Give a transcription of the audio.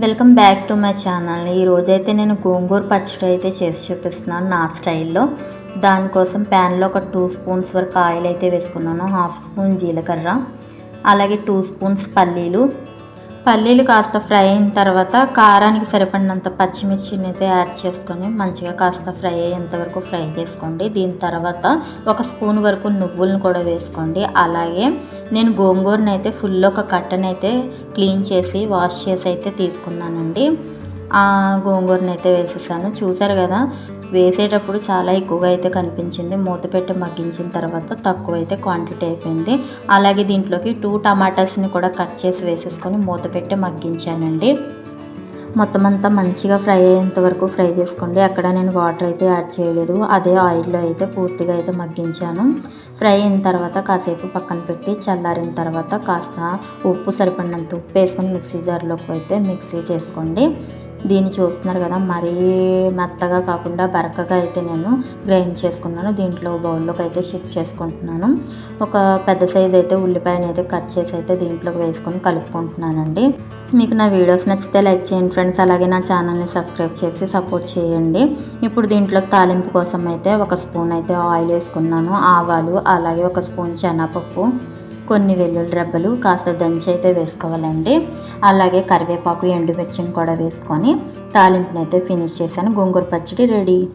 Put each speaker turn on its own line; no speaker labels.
Welcome back to my channel ఈరోజైతే నేను గోంగూర పచ్చడి అయితే చేసి చూపిస్తున్నాను నా స్టైల్లో. దానికోసం ప్యాన్లో ఒక టూ స్పూన్స్ వరకు ఆయిల్ అయితే వేసుకున్నాను. హాఫ్ స్పూన్ జీలకర్ర. అలాగే టూ స్పూన్స్ పల్లీలు. పల్లీలు కాస్త ఫ్రై అయిన తర్వాత కారానికి సరిపడినంత పచ్చిమిర్చిని అయితే యాడ్ చేసుకొని మంచిగా కాస్త ఫ్రై అయ్యేంత వరకు ఫ్రై చేసుకోండి. దీని తర్వాత ఒక స్పూన్ వరకు నువ్వులను కూడా వేసుకోండి. అలాగే నేను గోంగూరని అయితే ఫుల్ ఒక కట్టను అయితే క్లీన్ చేసి వాష్ చేసి అయితే తీసుకున్నానండి. ఆ గోంగూరని అయితే వేసేసాను. చూసారు కదా వేసేటప్పుడు చాలా ఎక్కువగా అయితే కనిపించింది. మూత పెట్టి మగ్గించిన తర్వాత తక్కువ అయితే క్వాంటిటీ అయిపోయింది. అలాగే దీంట్లోకి టూ టమాటాస్ని కూడా కట్ చేసి వేసేసుకొని మూత పెట్టి మగ్గించానండి. మొత్తం అంతా మంచిగా ఫ్రై అయ్యేంత వరకు ఫ్రై చేసుకోండి. అక్కడ నేను వాటర్ అయితే యాడ్ చేయలేదు. అదే ఆయిల్లో అయితే పూర్తిగా అయితే మగ్గించాను. ఫ్రై అయిన తర్వాత కాసేపు పక్కన పెట్టి చల్లారిన తర్వాత కాస్త ఉప్పు సరిపడినంత ఉప్పు వేసుకొని మిక్సీ జార్లోకి అయితే మిక్సీ చేసుకోండి. దీన్ని చూస్తున్నారు కదా మరీ మెత్తగా కాకుండా బరకగా అయితే నేను గ్రైండ్ చేసుకున్నాను. దీంట్లో బౌల్లోకి అయితే షిఫ్ట్ చేసుకుంటున్నాను. ఒక పెద్ద సైజ్ అయితే ఉల్లిపాయని అయితే కట్ చేసి అయితే దీంట్లోకి వేసుకొని కలుపుకుంటున్నానండి. మీకు నా వీడియోస్ నచ్చితే లైక్ చేయండి ఫ్రెండ్స్. అలాగే నా ఛానల్ని సబ్స్క్రైబ్ చేసి సపోర్ట్ చేయండి. ఇప్పుడు దీంట్లో తాలింపు కోసం అయితే ఒక స్పూన్ అయితే ఆయిల్ వేసుకున్నాను. ఆవాలు అలాగే ఒక స్పూన్ శనగపప్పు. కొన్ని వెల్లుల్లి రెబ్బలు కాస్త దంచి అయితే వేసుకోవాలండి. అలాగే కరివేపాకు ఎండుమిర్చిని కూడా వేసుకొని తాలింపునైతే ఫినిష్ చేశాను. గోంగూర పచ్చడి రెడీ.